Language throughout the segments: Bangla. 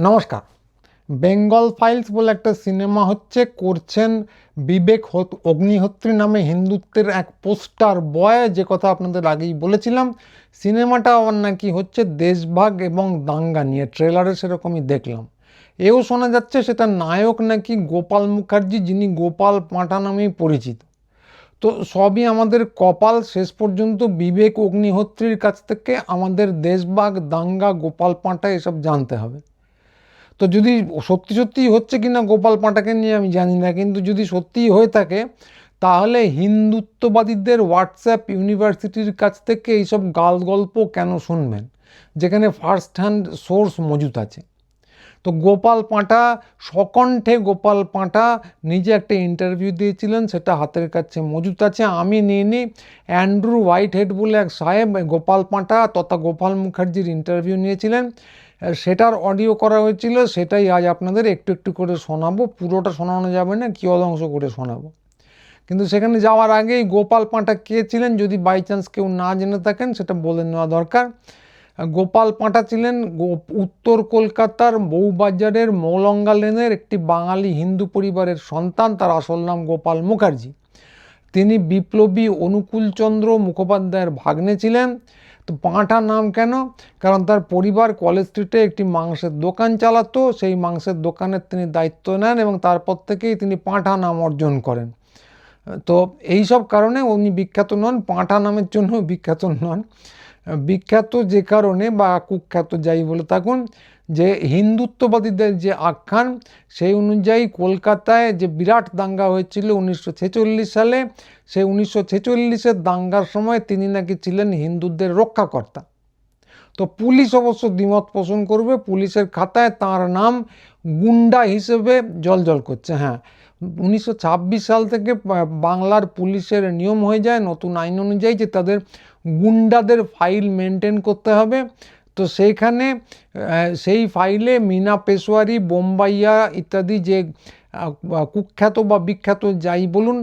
নমস্কার। বেঙ্গল ফাইলস বলে একটা সিনেমা হচ্ছে, করছেন বিবেক হত- অগ্নিহোত্রী নামে হিন্দুত্বের এক পোস্টার বয়, যে কথা আপনাদের আগেই বলেছিলাম। সিনেমাটা আবার নাকি হচ্ছে দেশভাগ এবং দাঙ্গা নিয়ে, ট্রেলারে সেরকমই দেখলাম। এও শোনা যাচ্ছে সেটা নায়ক নাকি গোপাল মুখার্জি, যিনি গোপাল পাঁটা নামেই পরিচিত। তো সবই আমাদের কপাল, শেষ পর্যন্ত বিবেক অগ্নিহোত্রীর কাছ থেকে আমাদের দেশবাগ দাঙ্গা, গোপাল পাঁটা এসব জানতে হবে। তো যদি সত্যি সত্যি হচ্ছে কিনা গোপাল পাঁটাকে নিয়ে আমি জানি না, কিন্তু যদি সত্যিই হয়ে থাকে, তাহলে হিন্দুত্ববাদীদের হোয়াটসঅ্যাপ ইউনিভার্সিটির কাছ থেকে এইসব গাল গল্প কেন শুনবেন? যেখানে ফার্স্ট হ্যান্ড সোর্স মজুত আছে। তো গোপাল পাঁটা সকণ্ঠে গোপাল পাঁটা নিজে একটা ইন্টারভিউ দিয়েছিলেন, সেটা হাতের কাছে মজুত আছে। আমি নিয়ে নিই অ্যান্ড্রু হোয়াইট হেড বলে এক সাহেব গোপাল পাঁঠা তথা গোপাল মুখার্জির ইন্টারভিউ নিয়েছিলেন। সেটার অডিও করা হয়েছিল, সেটাই আজ আপনাদের একটু একটু করে শোনাবো। পুরোটা শোনানো যাবে না, কি অংশ করে শোনাবো। কিন্তু সেখানে যাওয়ার আগেই গোপাল পাঁঠা কে ছিলেন, যদি বাই চান্স কেউ না জেনে থাকেন, সেটা বলে নেওয়া দরকার। গোপাল পাঁঠা ছিলেন উত্তর কলকাতার বউবাজারের মৌলঙ্গা লেনের একটি বাঙালি হিন্দু পরিবারের সন্তান, তার আসল নাম গোপাল মুখার্জি। তিনি বিপ্লবী অনুকূলচন্দ্র মুখোপাধ্যায়ের ভাগ্নে ছিলেন। তো পাঁঠা নাম কেন? কারণ তার পরিবার কলেজ স্ট্রিটে একটি মাংসের দোকান চালাতো, সেই মাংসের দোকানের তিনি দায়িত্ব নেন এবং তারপর থেকেই তিনি পাঁঠা নাম অর্জন করেন। তো এই সব কারণে উনি বিখ্যাত নন, পাঁঠা নামের জন্য বিখ্যাত নন। বিখ্যাত যে কারণে বা কুখ্যাত যাই বলে থাকুন যে হিন্দুত্ববাদীদের যে আখ্যান, সেই অনুযায়ী কলকাতায় যে বিরাট দাঙ্গা হয়েছিল উনিশশো ছেচল্লিশ সালে, সেই উনিশশো ছেচল্লিশের দাঙ্গার সময় তিনি নাকি ছিলেন হিন্দুদের রক্ষাকর্তা। তো পুলিশ অবশ্য দ্বিমত পোষণ করবে, পুলিশের খাতায় তার নাম গুন্ডা হিসেবে জলজল করছে হ্যাঁ। উনিশশো ছাব্বিশ সাল থেকে বাংলার পুলিশের নিয়ম হয়ে যায়, নতুন আইন অনুযায়ী যে তাদের গুন্ডাদের ফাইল মেনটেন করতে হবে। তো সেইখানে সেই ফাইলে মিনা পেশোয়ারি বোম্বাইয়া ইত্যাদি যে কুখ্যাত বা বিখ্যাত যাই বলুন,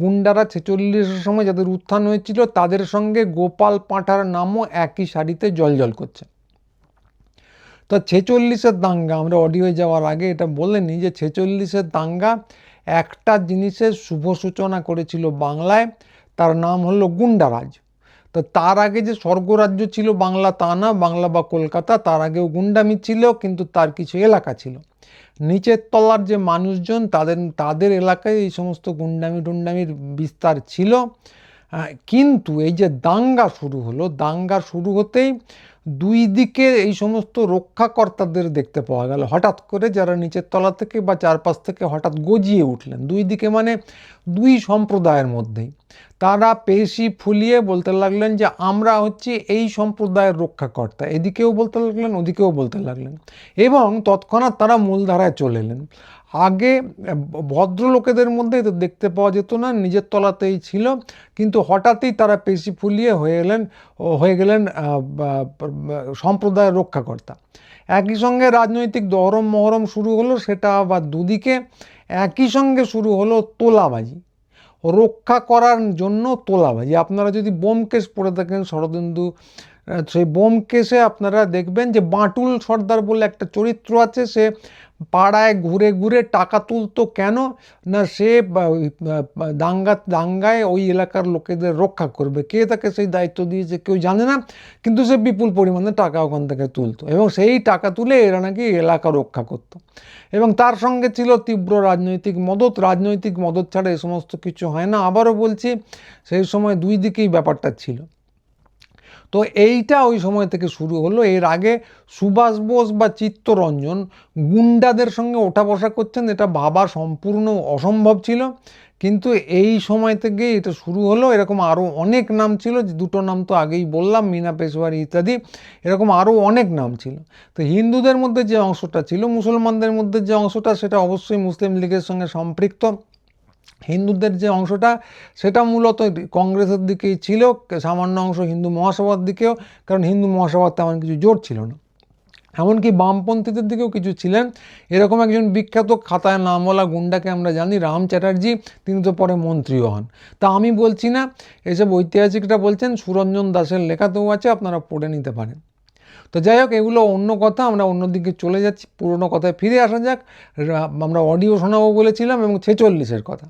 গুন্ডারা ছেচল্লিশের সময় যাদের উত্থান হয়েছিল, তাদের সঙ্গে গোপাল পাঁঠার নামও একই সারিতে জলজল করছে। তো ছেচল্লিশের দাঙ্গা, আমরা অডিওয়ে যাওয়ার আগে এটা বলে নিই যে ছেচল্লিশের দাঙ্গা একটা জিনিসের শুভ সূচনা করেছিল বাংলায়, তার নাম হলো গুন্ডারাজ। তো তার আগে যে স্বর্গরাজ্য ছিল বাংলা তা না, বাংলা বা কলকাতা, তার আগেও গুন্ডামি ছিল, কিন্তু তার কিছু এলাকা ছিল। নিচের তলার যে মানুষজন, তাদের তাদের এলাকায় এই সমস্ত গুন্ডামি টুন্ডামির বিস্তার ছিল। কিন্তু এই যে দাঙ্গা শুরু হলো, দাঙ্গা শুরু হতেই দুই দিকে এই সমস্ত রক্ষাকর্তাদের দেখতে পাওয়া গেল। হঠাৎ করে যারা নিচের তলা থেকে বা চারপাশ থেকে হঠাৎ গজিয়ে উঠলেন। দুই দিকে মানে দুই সম্প্রদায়ের মধ্যেই। তারা পেশি ফুলিয়ে বলতে লাগলেন যে, আমরা হচ্ছে এই সম্প্রদায়ের রক্ষাকর্তা। এদিকেও বলতে লাগলেন, ওদিকেও বলতে লাগলেন। এবং তৎক্ষণাৎ তারা মূলধারায় চলে এলেন। আগে ভদ্রলোকেদের মধ্যে তো দেখতে পাওয়া যেত না, নিজের তলাতেই ছিল। কিন্তু হঠাৎই তারা পেশি ফুলিয়ে হয়ে এলেন, হয়ে গেলেন সম্প্রদায়ের রক্ষাকর্তা। একই সঙ্গে রাজনৈতিক দহরম মহরম শুরু হলো সেটা আবার দুদিকে। একই সঙ্গে শুরু হলো তোলাবাজি। রক্ষা করার জন্য তোলাবাজি। আপনারা যদি বোমকেশ পড়ে থাকেন শরদিন্দু সেই সেই বোমকেশে আপনারা দেখবেন যে বাঁটুল সর্দার বলে একটা চরিত্র আছে। সে পাড়ায় ঘুরে ঘুরে টাকা তুলতো কেন? না সে দাঙ্গা, দাঙ্গায় ওই এলাকার লোকেদের রক্ষা করবে। কে তাকে সেই দায়িত্ব দিয়েছে কেউ জানে না, কিন্তু সে বিপুল পরিমাণে টাকা ওখান থেকে তুলতো এবং সেই টাকা তুলে এরা নাকি এলাকা রক্ষা করতো। এবং তার সঙ্গে ছিল তীব্র রাজনৈতিক মদত। রাজনৈতিক মদত ছাড়া এ সমস্ত কিছু হয় না। আবারও বলছি, সেই সময় দুই দিকেই ব্যাপারটা ছিল। তো এইটা ওই সময় থেকে শুরু হলো। এর আগে সুভাষ বোস বা চিত্তরঞ্জন গুন্ডাদের সঙ্গে ওঠা বসা করছেন, এটা ভাবা সম্পূর্ণ অসম্ভব ছিল। কিন্তু এই সময় থেকে এটা শুরু হলো। এরকম আরও অনেক নাম ছিল যে দুটো নাম তো আগেই বললাম, মিনা পেশোয়ারি ইত্যাদি। এরকম আরও অনেক নাম ছিল। তো হিন্দুদের মধ্যে যে অংশটা ছিল, মুসলমানদের মধ্যে যে অংশটা, সেটা অবশ্যই মুসলিম লীগের সঙ্গে সম্পৃক্ত। হিন্দুদের যে অংশটা, সেটা মূলত কংগ্রেসের দিকেই ছিল, সামান্য অংশ হিন্দু মহাসভার দিকেও, কারণ হিন্দু মহাসভার তেমন কিছু জোর ছিল না। এমনকি বামপন্থীদের দিকেও কিছু ছিলেন। এরকম একজন বিখ্যাত খাতায় নামওয়ালা গুন্ডাকে আমরা জানি, রাম চ্যাটার্জি, তিনি তো পরে মন্ত্রীও হন। তা আমি বলছি না, এসব ঐতিহাসিকরা বলছেন, সুরঞ্জন দাসের লেখাতেও আছে, আপনারা পড়ে নিতে পারেন। তো যাই হোক, এগুলো অন্য কথা, আমরা অন্যদিকে চলে যাচ্ছি, পুরোনো কথায় ফিরে আসা যাক। আমরা অডিও শোনাবো বলেছিলাম এবং ছেচল্লিশের কথা।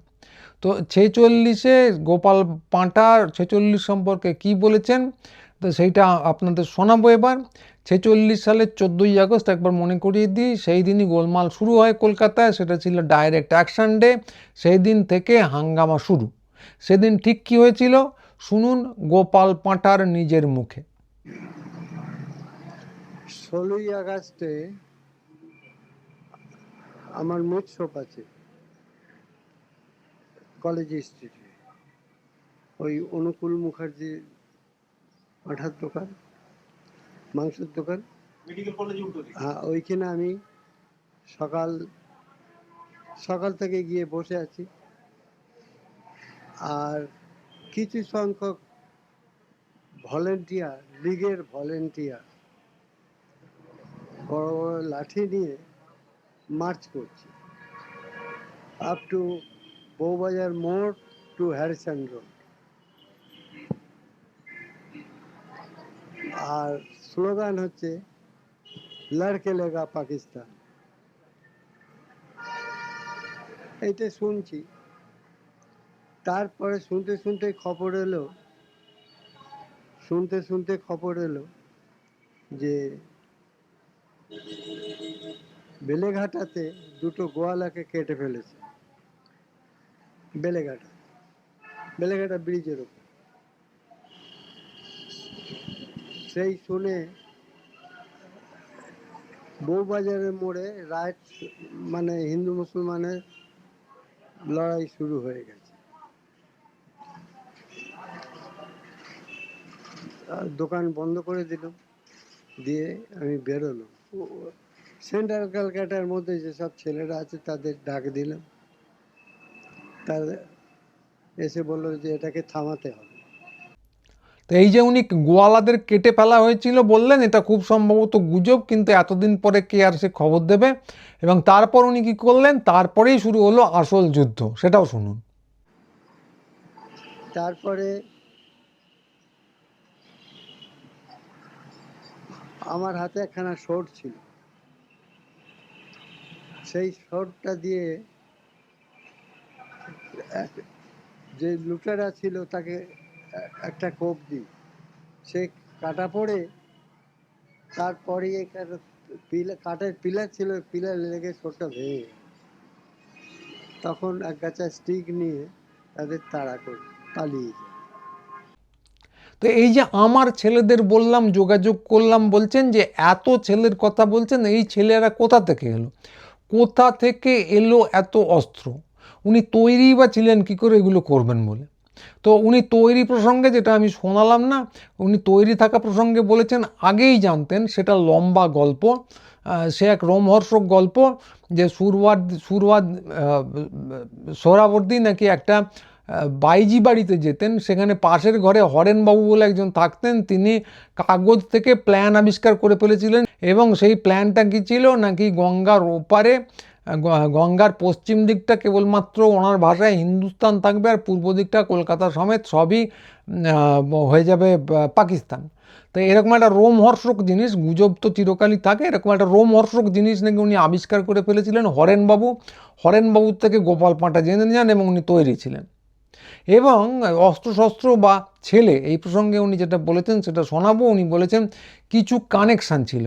তো ছেচল্লিশে গোপাল পাঁটার ছেচল্লিশ সম্পর্কে কি বলেছেন? তো সেইটা আপনাদের শোনাবো এবার। ছেচল্লিশ সালের চোদ্দোই আগস্ট একবার মনে করিয়ে দিই, সেই দিনই গোলমাল শুরু হয় কলকাতায়, সেটা ছিল ডাইরেক্ট অ্যাকশন ডে সেই দিন থেকে হাঙ্গামা শুরু। সেদিন ঠিক কি হয়েছিল? শুনুন গোপাল পাঁটার নিজের মুখে। ষোলোই আগস্টে আমার মুড শপ আছে। কলেজ স্ট্রিটে ওই অনুকূল মুখার্জি পাঠার দোকান মাংসের দোকান। হ্যাঁ ওইখানে আমি সকাল সকাল থেকে গিয়ে বসে আছি। আর কিছু সংখ্যক ভলেন্টিয়ার লীগের ভলেন্টিয়ার বড় বড় লাঠি নিয়ে মার্চ করছে। আপ টু বউবাজার মোড় টু হ্যারিসন রোড আর স্লোগান হচ্ছে লড়কে লেগা পাকিস্তান এইটা শুনছি। তারপরে শুনতে শুনতে খবর এলো, শুনতে শুনতে খবর এলো যে, বেলেঘাটাতে দুটো গোয়ালাকে কেটে ফেলেছে। বেলেঘাটা। বেলেঘাটা ব্রিজের ওপর। সেই শুনে বউবাজারের মোড়ে রাইট মানে হিন্দু মুসলমানের লড়াই শুরু হয়ে গেছে। দোকান বন্ধ করে দিলাম, দিয়ে আমি বেরোলাম। সেন্ট্রাল ক্যালকাটার মধ্যে যেসব ছেলেরা আছে তাদের ডাক দিলাম। তার এসে বলল যে এটাকে থামাতে হবে। তো এই যে উনি গোয়ালাদের কেটে ফেলা হয়েছিল বললেন এটা খুব সম্ভবত গুজব কিন্তু এতদিন পরে কে আর সে খবর দেবে? এবং তারপর উনি কি করলেন? তারপরেই শুরু হলো আসল যুদ্ধ। সেটাও শুনুন। তারপরে আমার হাতে একখানা শর্ট ছিল। সেই শর্টটা দিয়ে যে লুটেরা ছিল তাকে একটা কোপ দিই। সে কাটা পড়ে, তারপরে পিলা, কাঠের পিলার ছিল পিলার লেগে শর্টটা ভেঙে তখন এক গাছা স্টিক নিয়ে তাদের তাড়া করে, পালিয়ে যায়। তো এই যে আমার ছেলেদের বললাম, যোগাযোগ করলাম, বলছেন যে এত ছেলের কথা বলছেন, এই ছেলেরা কোথা থেকে এলো? কোথা থেকে এলো এত অস্ত্র? উনি তৈরি বা ছিলেন কি করে এগুলো করবেন বলে? তো উনি তৈরি প্রসঙ্গে যেটা আমি শোনালাম না উনি তৈরি থাকা প্রসঙ্গে বলেছেন আগেই জানতেন সেটা লম্বা গল্প সে এক রোমহর্ষক গল্প যে সুরওয়াদ সুরওয়াদ আহ, সোহরাবর্দী নাকি একটা বাইজি বাড়িতে যেতেন সেখানে পাশের ঘরে হরেনবাবু বলে একজন থাকতেন তিনি কাগজ থেকে প্ল্যান আবিষ্কার করে ফেলেছিলেন এবং সেই প্ল্যানটা কী ছিল? নাকি গঙ্গার ওপারে গঙ্গার পশ্চিম দিকটা কেবলমাত্র ওনার ভাষায় হিন্দুস্তান থাকবে আর পূর্ব দিকটা কলকাতা সমেত সবই হয়ে যাবে পাকিস্তান। তো এরকম একটা রোমহর্ষক জিনিস, গুজব তো চিরকালই থাকে, এরকম একটা রোমহর্ষক জিনিস নাকি উনি আবিষ্কার করে ফেলেছিলেন হরেনবাবু। হরেনবাবুর থেকে গোপাল পাঁটা জেনে যান এবং উনি তৈরি ছিলেন। এবং অস্ত্রশস্ত্র বা ছেলে, এই প্রসঙ্গে উনি যেটা বলেছেন সেটা শোনাবো। উনি বলেছেন, কিছু কানেকশান ছিল।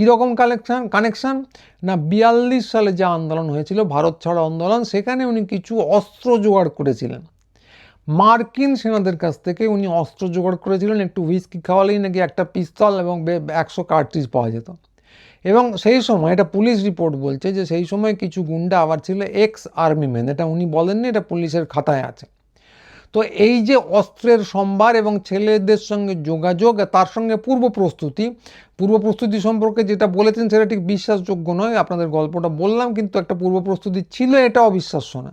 কীরকম কালেকশান কানেকশান না, বিয়াল্লিশ সালে যে আন্দোলন হয়েছিল, ভারত ছাড়ো আন্দোলন, সেখানে উনি কিছু অস্ত্র জোগাড় করেছিলেন। মার্কিন সেনাদের কাছ থেকে উনি অস্ত্র জোগাড় করেছিলেন, একটু হুইস্কি খাওয়ালেই নাকি একটা পিস্তল এবং একশো কার্ট্রিজ পাওয়া যেত। এবং সেই সময় এটা পুলিশ রিপোর্ট বলছে যে সেই সময় কিছু গুন্ডা আবার ছিল এক্স আর্মি ম্যান এটা উনি বলেননি, এটা পুলিশের খাতায় আছে। তো এই যে অস্ত্রের সম্ভার এবং ছেলেদের সঙ্গে যোগাযোগ তার সঙ্গে পূর্ব প্রস্তুতি পূর্ব প্রস্তুতি সম্পর্কে যেটা বলেছেন সেটা ঠিক বিশ্বাসযোগ্য নয় আপনাদের গল্পটা বললাম কিন্তু একটা পূর্ব প্রস্তুতি ছিল এটা অবিশ্বাস্য না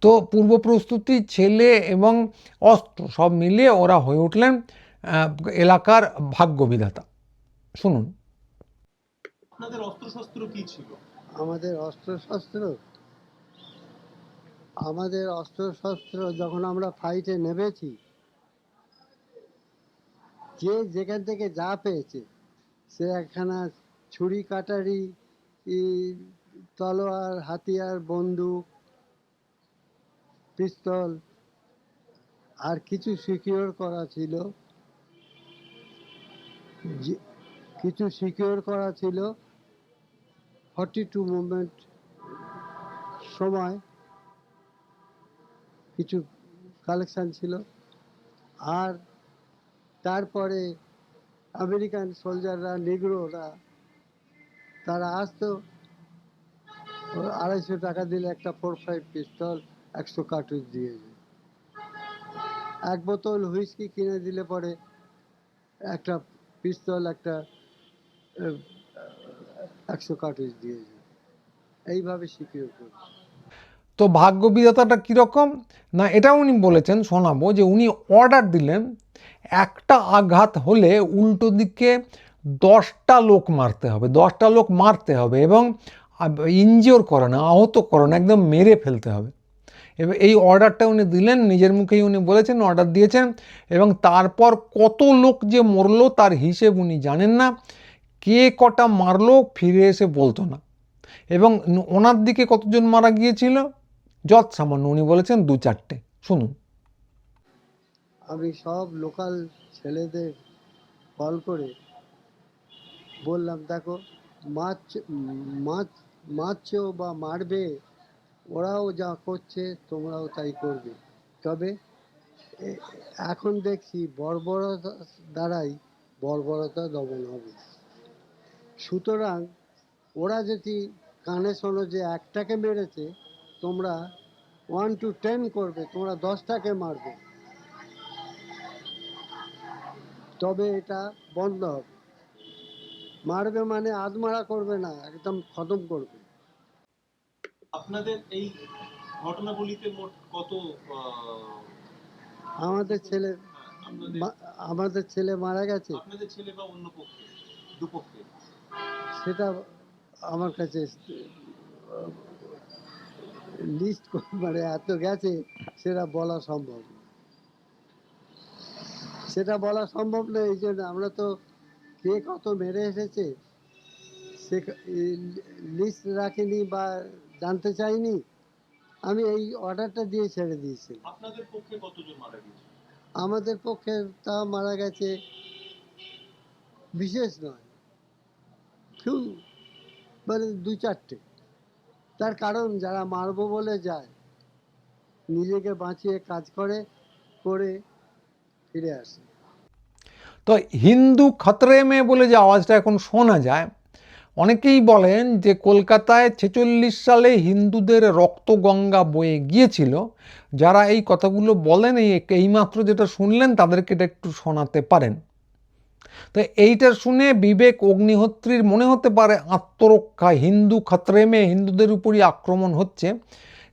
তো পূর্ব প্রস্তুতি ছেলে এবং অস্ত্র সব মিলিয়ে ওরা হয়ে উঠলেন এলাকার ভাগ্য বিধাতা শুনুন। আপনাদের অস্ত্রশস্ত্র কি ছিল? আমাদের অস্ত্রশস্ত্র আমাদের অস্ত্রশস্ত্র যখন আমরা ফাইটে নেমেছি, যে যেখান থেকে যা পেয়েছে, সে একখানা ছুরি কাটারি তলোয়ার, হাতিয়ার, বন্দুক, পিস্তল, আর কিছু সিকিউর করা ছিল। কিছু সিকিউর করা ছিল। ফর্টি টু মুভমেন্ট সময়। কিছু কালেকশন ছিল। আর তারপরে আমেরিকান সোলজাররা নিগ্রোরা, তারা আসতো, আড়াইশো টাকা দিলে একটা ফোর ফাইভ পিস্তল একশো কার্টুজ দিয়ে এক বোতল হুইস্কি কিনে দিলে পরে একটা পিস্তল একটা একশো কার্টুজ দিয়ে এইভাবে সিকিউর করে তো ভাগ্য বিধাতাটা কীরকম? না, এটা উনি বলেছেন, শোনাবো, যে উনি অর্ডার দিলেন, একটা আঘাত হলে উল্টো দিকে দশটা লোক মারতে হবে, দশটা লোক মারতে হবে এবং ইনজিওর করে না, আহত করে না, একদম মেরে ফেলতে হবে। এবার এই অর্ডারটা উনি দিলেন, নিজের মুখেই উনি বলেছেন অর্ডার দিয়েছেন এবং তারপর কত লোক যে মরলো তার হিসেব উনি জানেন না, কে কটা মারলো ফিরে এসে বলতো না। এবং ওনার দিকে কতজন মারা গিয়েছিল? যৎ সামান্য উনি বলেছেন দু চারটে। শুনুন। আমি সব লোকাল ছেলেদের কল করে বললাম, দেখো, মাছ মাছ মারছো বা মারবে, ওরাও যা করছে, তোমরাও তাই করবে। তবে এখন দেখছি বর্বরতা দ্বারাই বর্বরতা দমন হবে। সুতরাং ওরা যদি কানে শোনো যে একটাকে মেরেছে তোমরা ওয়ান টু টেন করবে তোমরা দশটাকে মারবে। তবে এটা বন্ধ হবে। মারবে মানে আদমারা করবে না একদম খতম করবে। আপনাদের এই ঘটনাবলিতে মোট কত আমাদের ছেলে আমাদের ছেলে মারা গেছে। আপনাদের ছেলে বা অন্য পক্ষে দুপক্ষে? সেটা আমার কাছে লিস্ট মানে এত গেছে সেটা বলা সম্ভব না। সেটা বলা সম্ভব না এই জন্য আমরা তো কে কত মেরে এসেছে সে লিস্ট রাখিনি বা জানতে চাইনি আমি এই অর্ডারটা দিয়ে ছেড়ে দিয়েছি আপনাদের পক্ষে কতজন মারা গেছে? আমাদের পক্ষে তা মারা গেছে বিশেষ নয় কেউ মানে দু চারটে তার কারণ যারা মারবো বলে যায়, নিজেকে বাঁচিয়ে কাজ করে করে ফিরে আসে। তো হিন্দু খতরে মে বলে যে আওয়াজটা এখন শোনা যায়, অনেকেই বলেন যে কলকাতায় ছেচল্লিশ সালে হিন্দুদের রক্তগঙ্গা বয়ে গিয়েছিল। যারা এই কথাগুলো বলেন, এই এইমাত্র যেটা শুনলেন, তাদেরকে এটা একটু শোনাতে পারেন। তো এইটা শুনে বিবেক অগ্নিহোত্রীর মনে হতে পারে আত্মরক্ষা, হিন্দু খতরে মে হিন্দুদের উপরই আক্রমণ হচ্ছে।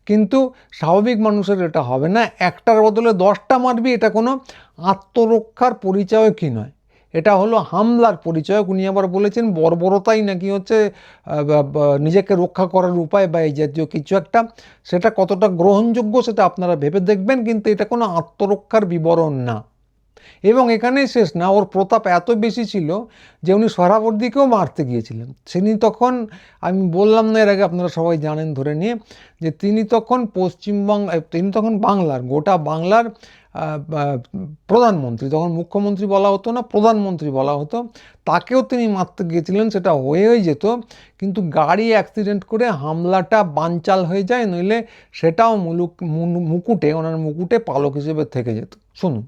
কিন্তু স্বাভাবিক মানুষের এটা হবে না। একটার বদলে দশটা মারবি, এটা কোনো আত্মরক্ষার পরিচয় কি নয়। এটা হলো হামলার পরিচয় উনি আবার বলেছেন, বর্বরতাই নাকি হচ্ছে নিজেকে রক্ষা করার উপায় বা এই জাতীয় কিছু একটা। সেটা কতটা গ্রহণযোগ্য সেটা আপনারা ভেবে দেখবেন, কিন্তু এটা কোনো আত্মরক্ষার বিবরণ না। এবং এখানেই শেষ না, ওর প্রতাপ এত বেশি ছিল যে উনি সরাবর্দিকেও মারতে গিয়েছিলেন। তিনি তখন, আমি বললাম না এর আগে আপনারা সবাই জানেন ধরে নিয়ে, যে তিনি তখন পশ্চিমবঙ্গ তিনি তখন বাংলার, গোটা বাংলার প্রধানমন্ত্রী। তখন মুখ্যমন্ত্রী বলা হতো না, প্রধানমন্ত্রী বলা হতো, তাকেও তিনি মারতে গিয়েছিলেন, সেটা হয়েই যেত। কিন্তু গাড়ি অ্যাক্সিডেন্ট করে হামলাটা বানচাল হয়ে যায়, নইলে সেটাও মুলুক মুকুটে, ওনার মুকুটে পালক হিসেবে থেকে যেত। শুনুন।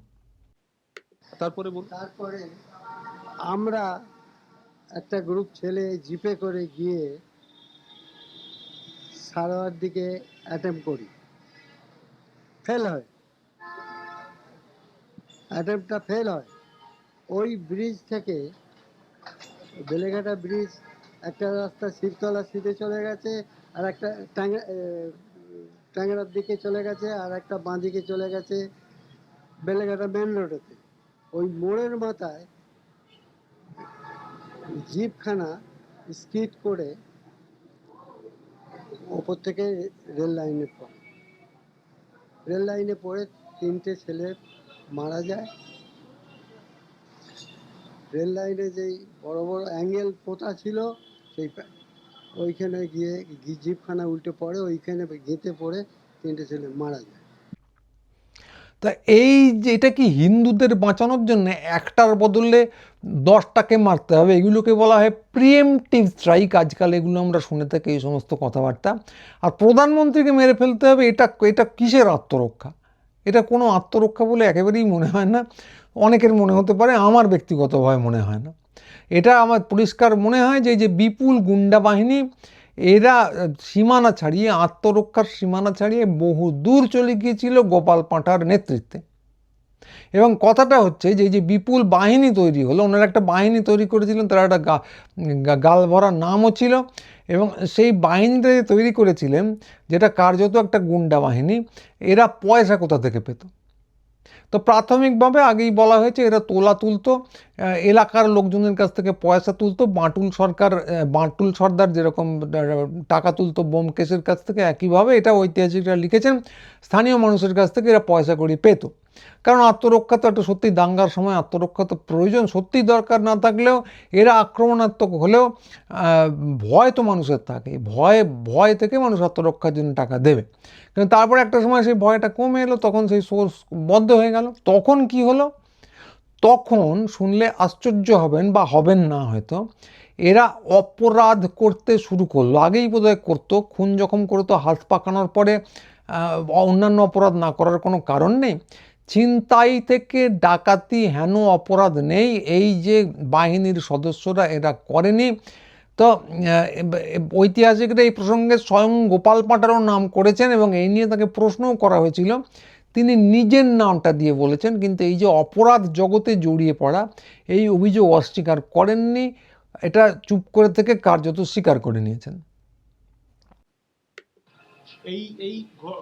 তারপরে বলুন তারপরে আমরা একটা গ্রুপ ছেলে জিপে করে গিয়ে সারোয়ার দিকে অ্যাটেম্প করি। ফেল হয়। অ্যাটেম্পটা ফেল হয়। ওই ব্রিজ থেকে বেলেঘাটা ব্রিজ একটা রাস্তা শিবতলা সিধে চলে গেছে, আর একটা ট্যাংরা ট্যাংরার দিকে চলে গেছে, আর একটা বাঁ দিকে চলে গেছে বেলেঘাটা মেন রোডেতে ওই মোড়ের মাথায় জিপখানা স্কিড করে ওপর থেকে রেল লাইনে পড়ে। রেল লাইনে পড়ে তিনটে ছেলে মারা যায়। রেল লাইনে যেই বড় বড় অ্যাঙ্গেল পোতা ছিল, সেই ওইখানে গিয়ে জিপখানা উল্টে পড়ে, ওইখানে গেঁথে পড়ে তিনটে ছেলে মারা যায়। তা এই যে এটা কি হিন্দুদের বাঁচানোর জন্য একটার বদলে দশটাকে মারতে হবে? এগুলোকে বলা হয় প্রিএমটিভ স্ট্রাইক আজকাল এগুলো আমরা শুনে থাকি এই সমস্ত কথাবার্তা। আর প্রধানমন্ত্রীকে মেরে ফেলতে হবে, এটা এটা কিসের আত্মরক্ষা? এটা কোনো আত্মরক্ষা বলে একেবারেই মনে হয় না। অনেকের মনে হতে পারে, আমার ব্যক্তিগতভাবে মনে হয় না। এটা আমার পরিষ্কার মনে হয় যে যে বিপুল গুন্ডা বাহিনী এরা, সীমানা ছাড়িয়ে, আত্মরক্ষার সীমানা ছাড়িয়ে বহু দূর চলে গিয়েছিল গোপাল পাঁঠার নেতৃত্বে। এবং কথাটা হচ্ছে যে যে বিপুল বাহিনী তৈরি হলো, ওনারা একটা বাহিনী তৈরি করেছিলেন, তারা একটা গাল ভরা নামও ছিল, এবং সেই বাহিনীটা যে তৈরি করেছিলেন, যেটা কার্যত একটা গুন্ডা বাহিনী, এরা পয়সা কোথা থেকে পেত? তো প্রাথমিকভাবে আগেই বলা হয়েছে এরা তোলা তুলতো এলাকার লোকজনের কাছ থেকে পয়সা তুলতো, বাঁটুল সরকার বাঁটুল সর্দার যেরকম টাকা তুলতো বোমকেশের কাছ থেকে, একইভাবে এটা ঐতিহাসিকরা লিখেছেন, স্থানীয় মানুষের কাছ থেকে এরা পয়সা করি পেত। কারণ আত্মরক্ষা তো একটা সত্যি দাঙ্গার সময়, আত্মরক্ষা তো প্রয়োজন। সত্যি দরকার না থাকলেও এরা আক্রমণাত্মক হলেও ভয় তো মানুষের থাকে। ভয় ভয় থেকে মানুষ আত্মরক্ষার জন্য টাকা দেবে। কিন্তু তারপরে একটা সময় সেই ভয়টা কমে এলো, তখন সেই সোর্স বন্ধ হয়ে গেল। তখন কি হলো? তখন শুনলে আশ্চর্য হবেন বা হবেন না হয়তো, এরা অপরাধ করতে শুরু করল। আগেই বোধহয় করতো, খুন যখন করতো, হাত পাকানোর পরে অন্যান্য অপরাধ না করার কোনো কারণ নেই। ছিনতাই থেকে ডাকাতি হেন অপরাধ নেই। এই যে বাহিনীর সদস্যরা এরা করেনি, তো ঐতিহাসিকরা এই প্রসঙ্গে স্বয়ং গোপাল পাঁটারও নাম করেছেন এবং এই নিয়ে তাকে প্রশ্নও করা হয়েছিল। তিনি নিজের নামটা দিয়ে বলেছেন, কিন্তু এই যে অপরাধ জগতে জড়িয়ে পড়া, এই অভিযোগ অস্বীকার করেননি। এটা চুপ করে থেকে কার্যত স্বীকার করে নিয়েছেন। এই এই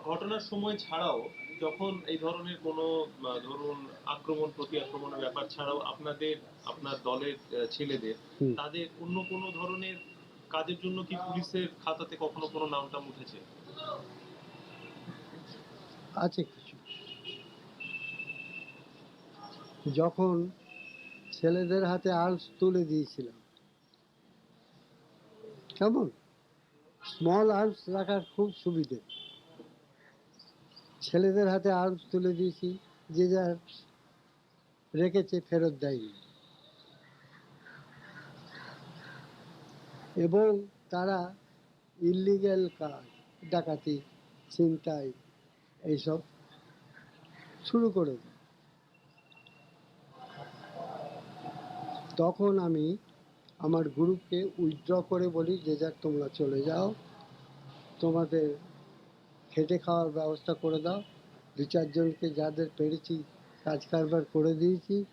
ঘটনার সময় ছাড়াও যখন এই ধরনের কোনো ধরুন আক্রমণ প্রতি আক্রমণের ব্যাপার ছাড়াও আপনাদের আপনার দলের ছেলেদের তাদের অন্য কোনো ধরনের কাজের জন্য কি পুলিশের খাতাতে কখনো কোনো নামটা উঠেছে? আছে কিছু। যখন ছেলেদের হাতে আর্মস তুলে দিয়েছিলাম কেমন? স্মল আর্মস রাখার খুব সুবিধে। ছেলেদের হাতে আর্মস তুলে দিয়েছি, যে যার রেখেছে ফেরত দেয়নি। এবং তারা ইলিগ্যাল কাজ, ডাকাতি, ছিনতাই এইসব শুরু করে তখন আমি আমার গ্রুপকে উইথড্র করে বলি, যে যাক তোমরা চলে যাও, তোমাদের খেটে খাওয়ার ব্যবস্থা করে দাও। দু চারজনকে যাদের পেরেছি কাজ কারবার করে দিয়েছি,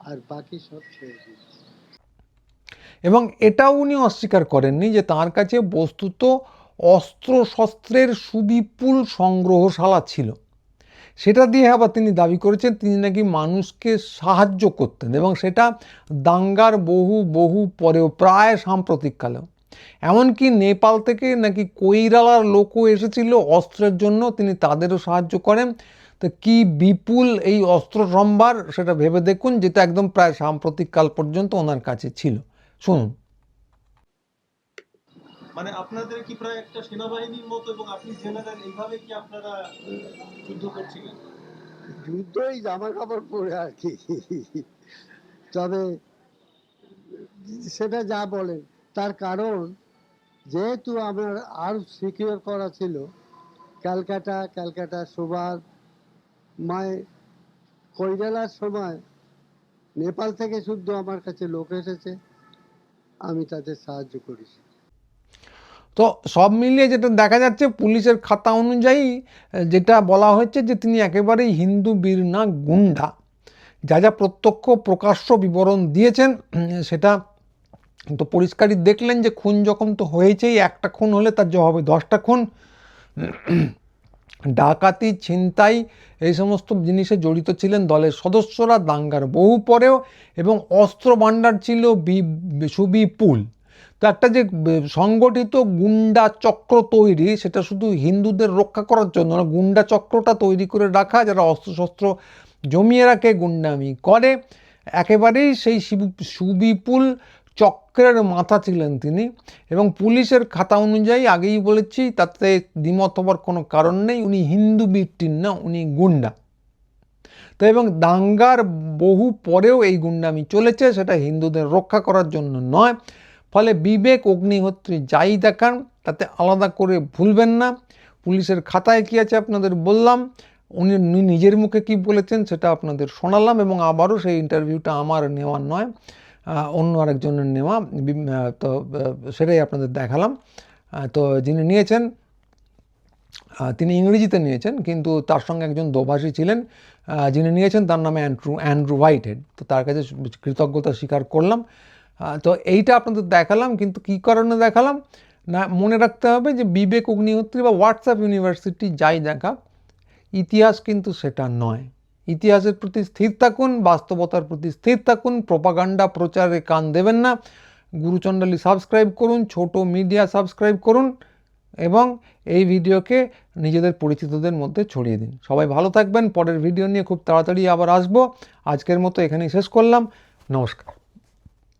আর বাকি সব ছেড়ে দিয়েছি। এবং এটাও উনি অস্বীকার করেননি যে তার কাছে বস্তুত অস্ত্র শস্ত্রের সুবিপুল সংগ্রহশালা ছিল। সেটা দিয়ে আবার তিনি দাবি করেছেন, তিনি নাকি মানুষকে সাহায্য করতেন এবং সেটা দাঙ্গার বহু বহু পরেও প্রায় সাম্প্রতিককালেও। এমনকি নেপাল থেকে নাকি কৈরালার লোকও এসেছিল অস্ত্রের জন্য তিনি তাদেরও সাহায্য করেন। তো কি বিপুল এই অস্ত্র সম্ভার সেটা ভেবে দেখুন যেটা একদম প্রায় সাম্প্রতিককাল পর্যন্ত ওনার কাছে ছিল। শুনুন। মানে আপনাদের কি প্রায় একটা সেনাবাহিনীর মতো এবং আপনি জেনারেল এইভাবে কি আপনারা যুদ্ধ করছিলেন? যুদ্ধই জামা কাপড় পরে আর কি। তবে সেটা যা বলেন তার কারণ, যেহেতু আমার আর সিকিউর করা ছিল, ক্যালকাটা ক্যালকাটা সুভাষ মায় কৈরালার সময় নেপাল থেকে শুদ্ধ আমার কাছে লোক এসেছে, আমি তাদের সাহায্য করেছি। তো সব মিলিয়ে যেটা দেখা যাচ্ছে, পুলিশের খাতা অনুযায়ী, যেটা বলা হয়েছে যে তিনি একেবারেই হিন্দু বীর না, গুন্ডা। যা যা প্রত্যক্ষ, প্রকাশ্য বিবরণ দিয়েছেন, সেটা তো পরিষ্কারই দেখলেন যে খুন যখন তো হয়েছেই, একটা খুন হলে তার জবাবে দশটা খুন। ডাকাতি, ছিনতাই, এই সমস্ত জিনিসে জড়িত ছিলেন দলের সদস্যরা, দাঙ্গার বহু পরেও, এবং অস্ত্র ভাণ্ডার ছিল সুবিপুল। তো একটা যে সংগঠিত গুন্ডা চক্র তৈরি, সেটা শুধু হিন্দুদের রক্ষা করার জন্য না, গুন্ডা চক্রটা তৈরি করে রাখা, যারা অস্ত্রশস্ত্র জমিয়ে রাখে, গুন্ডামি করে, একেবারেই সেই সুবিপুল চক্রের মাথা ছিলেন তিনি এবং পুলিশের খাতা অনুযায়ী আগেই বলেছি, তাতে দ্বিমত হবার কোনো কারণ নেই, উনি হিন্দু বৃত্তির না, উনি গুন্ডা। তো এবং দাঙ্গার বহু পরেও এই গুন্ডামি চলেছে, সেটা হিন্দুদের রক্ষা করার জন্য নয়। ফলে বিবেক, অগ্নিহোত্রী যাই দেখান, তাতে আলাদা করে ভুলবেন না। পুলিশের খাতায় কী আছে আপনাদের বললাম, উনি নিজের মুখে কি বলেছেন সেটা আপনাদের শোনালাম এবং আবারও সেই ইন্টারভিউটা আমার নেওয়া নয়। অন্য আরেকজনের নেওয়া তো সেটাই আপনাদের দেখালাম। তো যিনি নিয়েছেন তিনি ইংরেজিতে নিয়েছেন, কিন্তু তার সঙ্গে একজন দোভাষী ছিলেন। যিনি নিয়েছেন, তার নামে অ্যান্ড্রু অ্যান্ড্রু হোয়াইটহেড। তো তার কাছে কৃতজ্ঞতা স্বীকার করলাম। তো এইটা আপনাদের দেখালাম, কিন্তু কী কারণে দেখালাম? না, মনে রাখতে হবে যে বিবেক অগ্নিহোত্রী বা হোয়াটসঅ্যাপ ইউনিভার্সিটি যাই দেখা ইতিহাস কিন্তু সেটা নয়। ইতিহাসের প্রতি স্থির থাকুন, বাস্তবতার প্রতি স্থির থাকুন, প্রপাগান্ডা প্রচারে কান দেবেন না। গুরুচণ্ডালি সাবস্ক্রাইব করুন, ছোট মিডিয়া সাবস্ক্রাইব করুন এবং এই ভিডিওকে নিজেদের পরিচিতদের মধ্যে ছড়িয়ে দিন। সবাই ভালো থাকবেন, পরের ভিডিও নিয়ে খুব তাড়াতাড়ি আবার আসব। আজকের মতো এখানেই শেষ করলাম। নমস্কার।